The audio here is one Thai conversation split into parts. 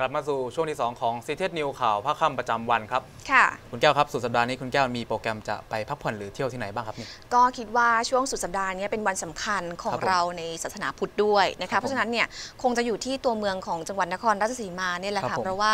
กลับมาสู่ช่วงที่ 2 ของซีเทสนิวข่าวภาคค่ำประจำวันครับ ค่ะ คุณแก้วครับสุดสัปดาห์นี้คุณแก้วมีโปรแกรมจะไปพักผ่อนหรือเที่ยวที่ไหนบ้างครับนี่ก็คิดว่าช่วงสุดสัปดาห์นี้เป็นวันสำคัญของครับผมเราในศาสนาพุทธด้วยนะครัคะบผมเพราะฉะนั้นเนี่ยคงจะอยู่ที่ตัวเมืองของจังหวัดนครราชสีมาเนี่ยแหละครัค่ะบผมเพราะว่า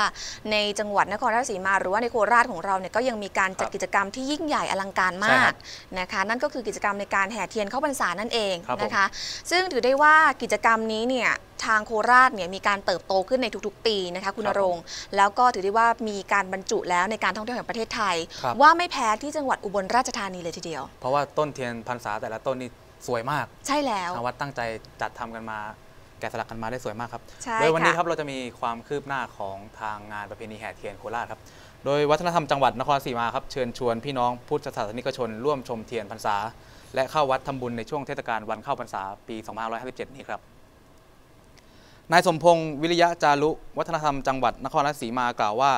ในจังหวัดนครราชสีมาหรือว่าในโคราชของเราเนี่ยก็ยังมีการจัดครับกิจกรรมที่ยิ่งใหญ่อลังการใช่มาครักบนะคะนั่นก็คือกิจกรรมในการแห่เทียนเข้าพรรษานั่นเองครับผมนะคะ ซึ่งถือได้ว่ากิจกรรมนี้เนี่ยทางโคราชเนี่ยมีการเติบโตขึ้นในทุกๆ ปีนะคะคุณครัณบผมรงค์แล้วก็ถือได้ว่ามีการบรรจุแล้วในการท่องเที่ยวแห่งประเทศไทยครับว่าไม่แพ้ที่จังหวัดอุบลราชธานีเลยทีเดียว เพราะว่าต้นเทียนพรรษาแต่ละต้นนี่สวยมาก ใช่แล้วทางวัดตั้งใจจัดทำกันมาแกะสลักกันมาได้สวยมากครับใช่โดยวันนี้ค่ะครับเราจะมีความคืบหน้าของทางงานประเพณีแห่เทียนโคราชครับ โดยวัฒนธรรมจังหวัดนครศรีมาครับเชิญชวนพี่น้องพุทธศาสนิกชน ร่วมชมเทียนพรรษา และเข้าวัดทำบุญในช่วงเทศกาลวันเข้าพรรษาปี 2557 นี้ครับ นายสมพงศ์วิริยะจารุ วัฒนธรรมจังหวัดนครราชสีมากล่าวว่า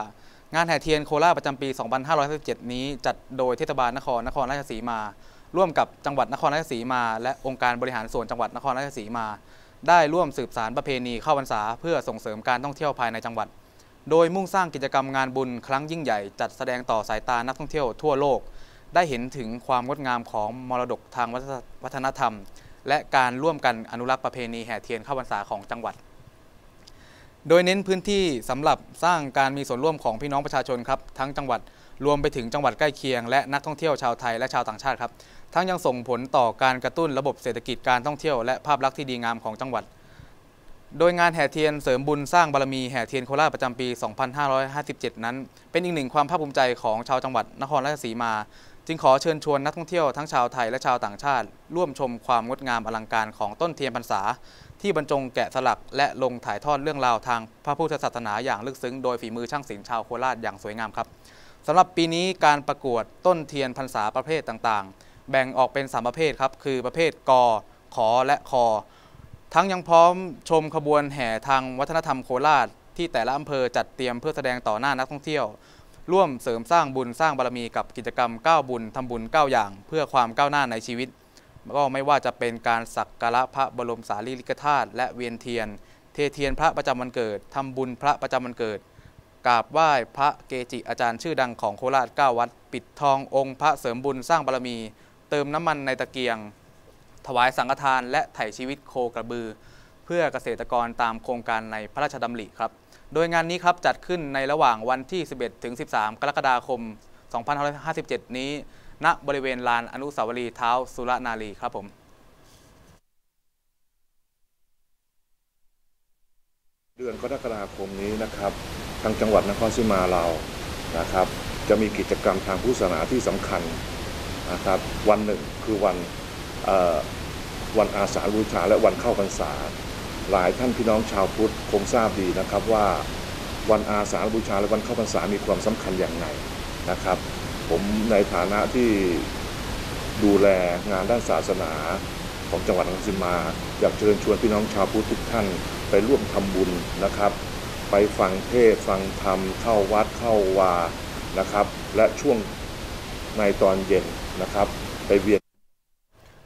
งานแห่เทียนโคราชประจำปี 2557 นี้จัดโดยเทศบาลนครนครราชสีมา ร่วมกับจังหวัดนครราชสีมา และองค์การบริหารส่วนจังหวัดนครราชสีมา ได้ร่วมสืบสารประเพณีเข้าพรรษาเพื่อส่งเสริมการท่องเที่ยวภายในจังหวัด โดยมุ่งสร้างกิจกรรมงานบุญครั้งยิ่งใหญ่จัดแสดงต่อสายตานักท่องเที่ยวทั่วโลก ได้เห็นถึงความงดงามของมรดกทางวัฒนธรรม และการร่วมกันอนุรักษ์ประเพณีแห่เทียนเข้าพรรษาของจังหวัด โดยเน้นพื้นที่สำหรับสร้างการมีส่วนร่วมของพี่น้องประชาชนครับทั้งจังหวัดรวมไปถึงจังหวัดใกล้เคียง และนักท่องเที่ยวชาวไทยและชาวต่างชาติครับทั้งยังส่งผลต่อการกระตุ้นระบบเศรษฐกิจการท่องเที่ยวและภาพลักษณ์ที่ดีงามของจังหวัด โดยงานแห่เทียนเสริมบุญสร้างบารมีแห่เทียนโคราชประจำปี 2557 นั้น เป็นอีกหนึ่งความภาคภูมิใจของชาวจังหวัดนครราชสีมา จึงขอเชิญชวนนักท่องเที่ยวทั้งชาวไทยและชาวต่างชาติ ร่วมชมความงดงามอลังการของต้นเทียนพรรษา ที่บรรจงแกะสลักและลงถ่ายทอดเรื่องราวทางพระพุทธศาสนาอย่างลึกซึ้งโดยฝีมือช่างศิลป์ชาวโคราชอย่างสวยงามครับสำหรับปีนี้การประกวดต้นเทียนพรรษาประเภทต่างๆ แบ่งออกเป็น 3 ประเภทครับ คือประเภทกอขอและคอ ทั้งยังพร้อมชมขบวนแห่ทางวัฒนธรรมโคราช ที่แต่ละอำเภอจัดเตรียมเพื่อแสดงต่อหน้านักท่องเที่ยว ร่วมเสริมสร้างบุญสร้างบารมีกับกิจกรรม 9 บุญทำบุญ 9 อย่าง เพื่อความก้าวหน้าในชีวิต ก็ไม่ว่าจะเป็นการสักการะพระบรมสารีริกธาตุและเวียนเทียน เทเทียนพระประจำวันเกิดทำบุญพระประจำวันเกิดกราบไหว้พระเกจิอาจารย์ชื่อดังของโคราช 9 วัด ปิดทององค์พระเสริมบุญสร้างบารมี เติมน้ำมันในตะเกียง ถวายสังฆทานและไถ่ชีวิตโคกระบือ เพื่อเกษตรกรตามโครงการในพระราชดำริครับ โดยงานนี้ครับจัดขึ้นในระหว่างวันที่ 11 ถึง 13 กรกฎาคม 2557 นี้ ณบริเวณลานอนุสาวรีย์เท้าสุรนารีครับผมเดือนกรกฎาคมนี้นะครับ ทางจังหวัดนครศรีมาเรานะครับ จะมีกิจกรรมทางพุทธศาสนาที่สำคัญนะครับวันหนึ่งคือวันวันอาสาฬบูชาและวันเข้าพรรษา หลายท่านพี่น้องชาวพุทธคงทราบดีนะครับว่าวันอาสาฬบูชาและวันเข้าพรรษามีความสำคัญอย่างไรนะครับ ผมในฐานะที่ดูแลงานด้านศาสนาของจังหวัดนครศรีมา อยากเชิญชวนพี่น้องชาวพุทธทุกท่านไปร่วมทำบุญนะครับ ไปฟังเทศฟังธรรมเข้าวัดเข้าวานะครับ และช่วงในตอนเย็นนะครับ ไปเวียน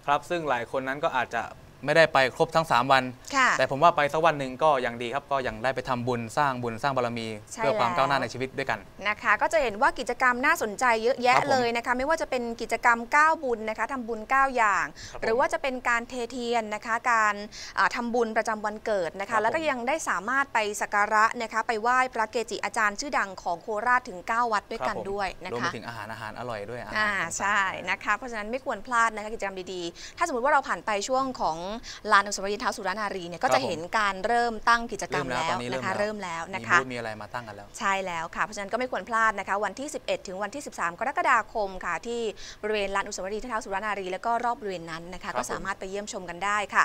ครับซึ่งหลายคนนั้นก็อาจจะ ไม่ได้ไปครบทั้ง 3 วัน ค่ะ แต่ผมว่าไปสักวันหนึ่งก็ยังดีครับ ก็ยังได้ไปทำบุญสร้างบุญสร้างบารมี ใช่เพื่อความแล้ว ก้าวหน้าในชีวิตด้วยกัน นะคะ ก็จะเห็นว่ากิจกรรมน่าสนใจเยอะแยะครับผมเลยนะคะ ไม่ว่าจะเป็นกิจกรรม 9 บุญนะคะทำบุญ 9 อย่าง ครับผมหรือว่าจะเป็นการเทเทียนนะคะ การอ่าทำาบุญประจำวันเกิดนะครัคะบแล้วก็ผมยังได้สามารถไปสักการะนะคะ ไปไหว้พระเกจิอาจารย์ชื่อดังของโคราชถึง 9 วัดด้วยกันครับผมด้วยนะรวมไปคะ ถึงอาหารอาหารอร่อยด้วยอาหารอ่าต่างๆ ใช่นะคะ เพราะฉะนั้นไม่ควรพลาดนะคะกิจกรรมดีๆ ถ้าสมมติว่าเราผ่านไปช่วงของลานอนุสาวรีย์เท้าสุรนารีเนี่ยก็ครัจะบผมเห็นการเริ่มตั้งกิจกรรมเริ่มแล้วแล้วตอนนี้นะคะเริ่เริ่มมแล้แล้ววมีนะคะบูธมีอะไรมาตั้งกันแล้ว ใช่แล้วค่ะ เพราะฉะนั้นก็ไม่ควรพลาดนะคะ วันที่ 11 ถึงวันที่ 13 กรกฎาคมค่ะ ที่บริเวณลานอนุสาวรีย์เท้าสุรนารี แล้วก็รอบบริเวณนั้นนะครัคะบก็ผมสามารถไปเยี่ยมชมกันได้ค่ะ